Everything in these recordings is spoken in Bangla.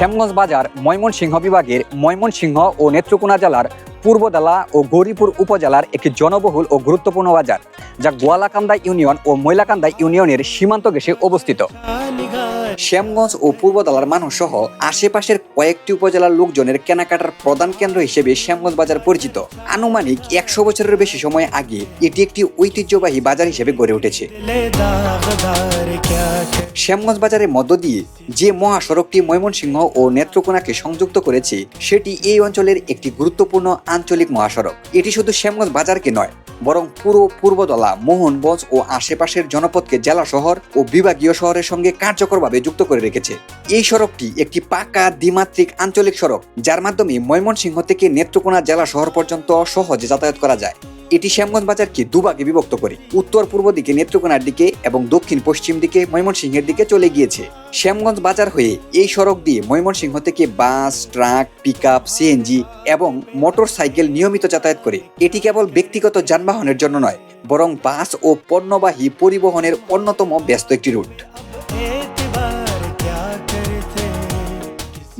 শ্যামগঞ্জ বাজার, ময়মনসিংহ বিভাগের ময়মনসিংহ ও নেত্রকোনা জেলার পূর্বদালা ও গৌরীপুর উপজেলার একটি জনবহুল ও গুরুত্বপূর্ণ বাজার, যা গোয়ালাকান্দা ইউনিয়ন ও ময়লাকান্দা ইউনিয়নের সীমান্ত ঘেসে অবস্থিত। শ্যামগঞ্জ ও পূর্বদলার মানুষ সহ আশেপাশের কয়েকটি উপজেলার লোকজনের কেনাকাটার প্রধান কেন্দ্র হিসেবে শ্যামগঞ্জ বাজার পরিচিত। আনুমানিক একশো বছরের বেশি সময় আগে এটি একটি ঐতিহ্যবাহী বাজার হিসেবে গড়ে উঠেছে। শ্যামগঞ্জ বাজারের মধ্য দিয়ে যে মহাসড়কটি ময়মনসিংহ ও নেত্রকোনাকে সংযুক্ত করেছে, সেটি এই অঞ্চলের একটি গুরুত্বপূর্ণ আঞ্চলিক মহাসড়ক। এটি শুধু শ্যামগঞ্জ বাজারকে নয় বরং পুরো পূর্বদলা মোহনগঞ্জ ও আশেপাশের জনপদকে জেলা শহর ও বিভাগীয় শহরের সঙ্গে কার্যকরভাবে যুক্ত করে রেখেছে। এই সড়কটি একটি পাকা, দ্বিমাত্রিক, আঞ্চলিক সড়ক, যার মাধ্যমে ময়মনসিংহ থেকে নেত্রকোনা জেলা শহর পর্যন্ত সহজে যাতায়াত করা যায়। এটি শ্যামগঞ্জ বাজারকে দুভাগে বিভক্ত করে। উত্তর পূর্ব দিকে নেত্রকোনার দিকে এবং দক্ষিণ পশ্চিম দিকে ময়মনসিংহের দিকে চলে গিয়েছে। শ্যামগঞ্জ বাজার হয়ে এই সড়ক দিয়ে ময়মনসিংহ থেকে bus, truck pick up CNG এবং মোটর সাইকেল নিয়মিত যাতায়াত করে। এটি কেবল ব্যক্তিগত যানবাহনের জন্য নয়, বরং বাস ও পণ্যবাহী পরিবহনের অন্যতম ব্যস্ত একটি রুট।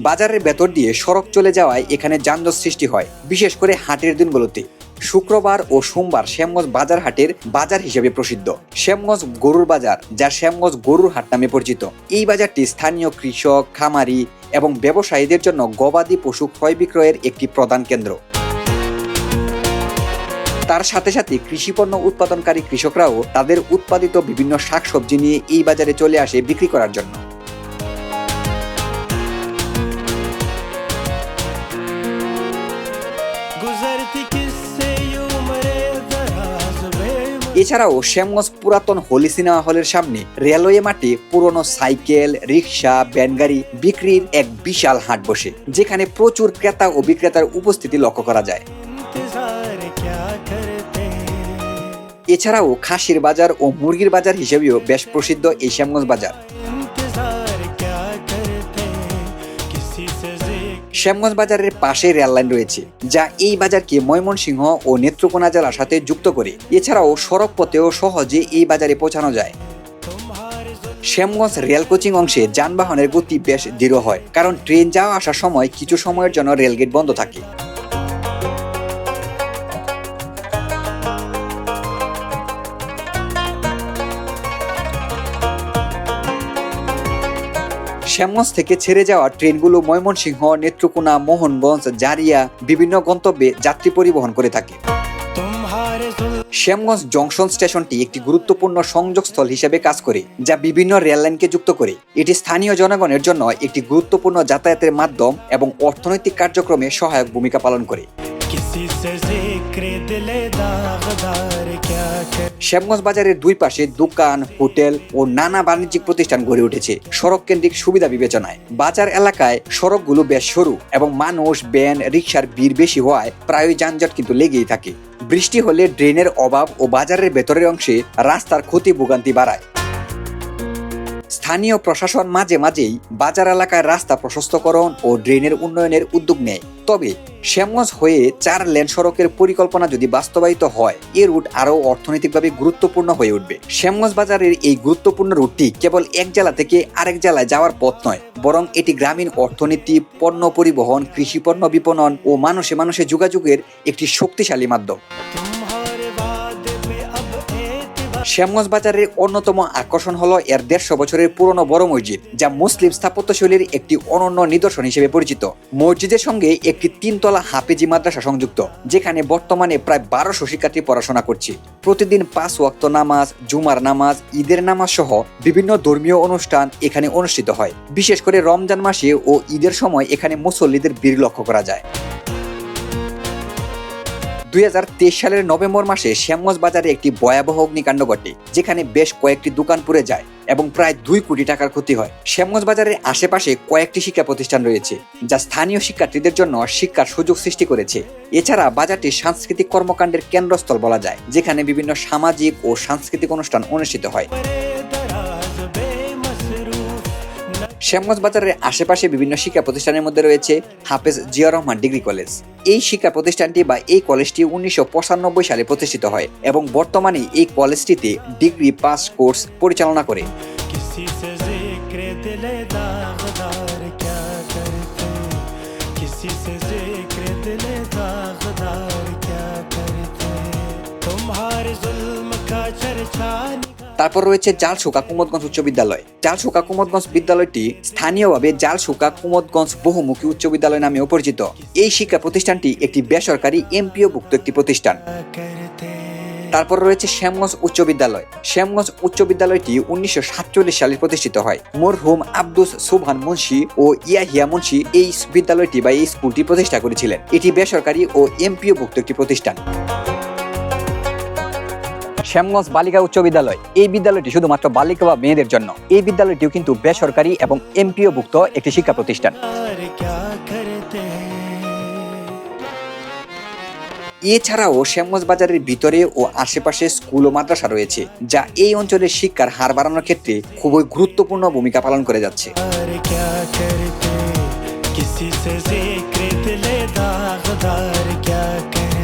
বাজারের ভেতর দিয়ে সড়ক চলে যাওয়ায় এখানে যানজট সৃষ্টি হয়, বিশেষ করে হাটের দিনগুলোতে। শুক্রবার ও সোমবার শ্যামগঞ্জ বাজার হাটের বাজার হিসেবে প্রসিদ্ধ। শ্যামগঞ্জ গরুর বাজার, যা শ্যামগঞ্জ গরুর হাট নামে পরিচিত। এই বাজারটি স্থানীয় কৃষক, খামারি এবং ব্যবসায়ীদের জন্য গবাদি পশু ক্রয় বিক্রয়ের একটি প্রধান কেন্দ্র। তার সাথে সাথে কৃষিপণ্য উৎপাদনকারী কৃষকরাও তাদের উৎপাদিত বিভিন্ন শাকসবজি নিয়ে এই বাজারে চলে আসে বিক্রি করার জন্য। এছাড়াও শ্যামগঞ্জ পুরাতন হোলি সিনেমা হলের সামনে রেলওয়ে মাঠে পুরনো সাইকেল রিক্সা ব্যানগাড়ি বিক্রির এক বিশাল হাট বসে যেখানে প্রচুর ক্রেতা ও বিক্রেতার উপস্থিতি লক্ষ্য করা যায়। এছাড়াও খাসির বাজার ও মুরগির বাজার হিসেবেও বেশ প্রসিদ্ধ এই শ্যামগঞ্জ বাজার। শ্যামগঞ্জ বাজারের পাশে রেললাইন রয়েছে, যা এই বাজারকে ময়মনসিংহ ও নেত্রকোনা জেলার সাথে যুক্ত করে। এছাড়াও সড়ক পথেও সহজে এই বাজারে পৌঁছানো যায়। শ্যামগঞ্জ রেল কোচিং অংশে যানবাহনের গতি বেশ দৃঢ় হয়, কারণ ট্রেন যাওয়া আসার সময় কিছু সময়ের জন্য রেলগেট বন্ধ থাকে। শ্যামগঞ্জ থেকে ছেড়ে যাওয়া ট্রেনগুলো ময়মনসিংহ নেত্রকোনা মোহনগঞ্জ জারিয়া বিভিন্ন গন্তব্যে যাত্রী পরিবহন করে থাকে। শ্যামগঞ্জ জংশন স্টেশনটি একটি গুরুত্বপূর্ণ সংযোগস্থল হিসেবে কাজ করে যা বিভিন্ন রেললাইনকে যুক্ত করে। এটি স্থানীয় জনগণের জন্য একটি গুরুত্বপূর্ণ যাতায়াতের মাধ্যম এবং অর্থনৈতিক কার্যক্রমে সহায়ক ভূমিকা পালন করে। किसी से जिक्र दिले दागदार क्या कर শ্যামগঞ্জ বাজারের দুই পাশে দোকান হোটেল ও নানা বাণিজ্যিক প্রতিষ্ঠান গড়ে উঠেছে সড়ক কেন্দ্রিক সুবিধা বিবেচনায় বাজার এলাকায় সড়কগুলো বেশ সরু এবং মানুষ ভ্যান রিক্সার ভিড় বেশি হওয়ায় প্রায়ই যানজট কিন্তু লেগেই থাকে বৃষ্টি হলে ড্রেনের অভাব ও বাজারের ভেতরের অংশে রাস্তার ক্ষতি ভোগান্তি বাড়ায় স্থানীয় প্রশাসন মাঝে মাঝেই বাজার এলাকায় রাস্তা প্রশস্তকরণ ও ড্রেনের উন্নয়নের উদ্যোগ নেয়। তবে শ্যামগঞ্জ হয়ে চার লেন সড়কের পরিকল্পনা যদি বাস্তবায়িত হয়, এ রুট আরও অর্থনৈতিকভাবে গুরুত্বপূর্ণ হয়ে উঠবে। শ্যামগঞ্জ বাজারের এই গুরুত্বপূর্ণ রুটটি কেবল এক জেলা থেকে আরেক জেলায় যাওয়ার পথ নয়, বরং এটি গ্রামীণ অর্থনীতি, পণ্য পরিবহন কৃষিপণ্য বিপণন ও মানুষে মানুষে যোগাযোগের একটি শক্তিশালী মাধ্যম। শ্যামগঞ্জ বাজারের অন্যতম আকর্ষণ হলো এর দেড়শো বছরের পুরনো বড় মসজিদ, যা মুসলিম স্থাপত্যশৈলীর একটি অনন্য নিদর্শন হিসেবে পরিচিত। মসজিদের সঙ্গে একটি তিনতলা হাফেজি মাদ্রাসা সংযুক্ত, যেখানে বর্তমানে প্রায় বারোশো শিক্ষার্থী পড়াশোনা করছে। প্রতিদিন পাঁচ ওয়াক্ত নামাজ, জুমার নামাজ, ঈদের নামাজ সহ বিভিন্ন ধর্মীয় অনুষ্ঠান এখানে অনুষ্ঠিত হয়। বিশেষ করে রমজান মাসে ও ঈদের সময় এখানে মুসল্লিদের ভিড় লক্ষ্য করা যায়। দুই হাজার তেইশ সালের নভেম্বর মাসে শ্যামগঞ্জ বাজারে একটি ভয়াবহ অগ্নিকাণ্ড ঘটে, যেখানে বেশ কয়েকটি দোকান পুড়ে যায় এবং প্রায় দুই কোটি টাকার ক্ষতি হয়। শ্যামগঞ্জ বাজারের আশেপাশে কয়েকটি শিক্ষা প্রতিষ্ঠান রয়েছে, যা স্থানীয় শিক্ষার্থীদের জন্য শিক্ষার সুযোগ সৃষ্টি করেছে। এছাড়া বাজারটি সাংস্কৃতিক কর্মকাণ্ডের কেন্দ্রস্থল বলা যায়, যেখানে বিভিন্ন সামাজিক ও সাংস্কৃতিক অনুষ্ঠান অনুষ্ঠিত হয়। শ্যামগঞ্জ বাজারের আশেপাশে বিভিন্ন শিক্ষা প্রতিষ্ঠানের মধ্যে রয়েছে হাফেজ জিয়া রহমান ডিগ্রি কলেজ। এই শিক্ষা প্রতিষ্ঠানটি বা এই কলেজটি উনিশশো পঁচানব্বই সালে প্রতিষ্ঠিত হয় এবং বর্তমানে এই কলেজটিতে ডিগ্রি পাস কোর্স পরিচালনা করে। तुम्हारे তারপর রয়েছে জালসুকা কুমদগঞ্জ উচ্চ বিদ্যালয়। জালসুকা কুমদগঞ্জ বিদ্যালয়টি স্থানীয়ভাবে জালসুকা কুমদগঞ্জ বহুমুখী উচ্চ বিদ্যালয় নামেও পরিচিত এই শিক্ষা প্রতিষ্ঠানটি একটি বেসরকারি এমপিওভুক্ত একটি প্রতিষ্ঠান। তারপর রয়েছে শ্যামগঞ্জ উচ্চ বিদ্যালয়। শ্যামগঞ্জ উচ্চ বিদ্যালয়টি উনিশশো সাতচল্লিশ সালে প্রতিষ্ঠিত হয়। মরহুম আব্দুস সুবহান মুন্সি ও ইয়াহিয়া মুন্সি এই বিদ্যালয়টি বা এই স্কুলটি প্রতিষ্ঠা করেছিলেন। এটি বেসরকারি ও এমপিও ভুক্ত একটি প্রতিষ্ঠান। শ্যামগঞ্জ বালিকা উচ্চ বিদ্যালয় এই বিদ্যালয়টি শুধুমাত্র বালিকা বা মেয়েদের জন্য এই বিদ্যালয়টিও কিন্তু বেসরকারি এবং এমপিও ভুক্ত একটি শিক্ষা প্রতিষ্ঠান क्या करते এছাড়াও শ্যামগঞ্জ বাজারের ভিতরে ও আশেপাশে স্কুল ও মাদ্রাসা রয়েছে যা এই অঞ্চলের শিক্ষার হার বাড়ানোর ক্ষেত্রে খুবই গুরুত্বপূর্ণ ভূমিকা পালন করে যাচ্ছে और क्या करते किसी से जिक्र दिले दागदार क्या करते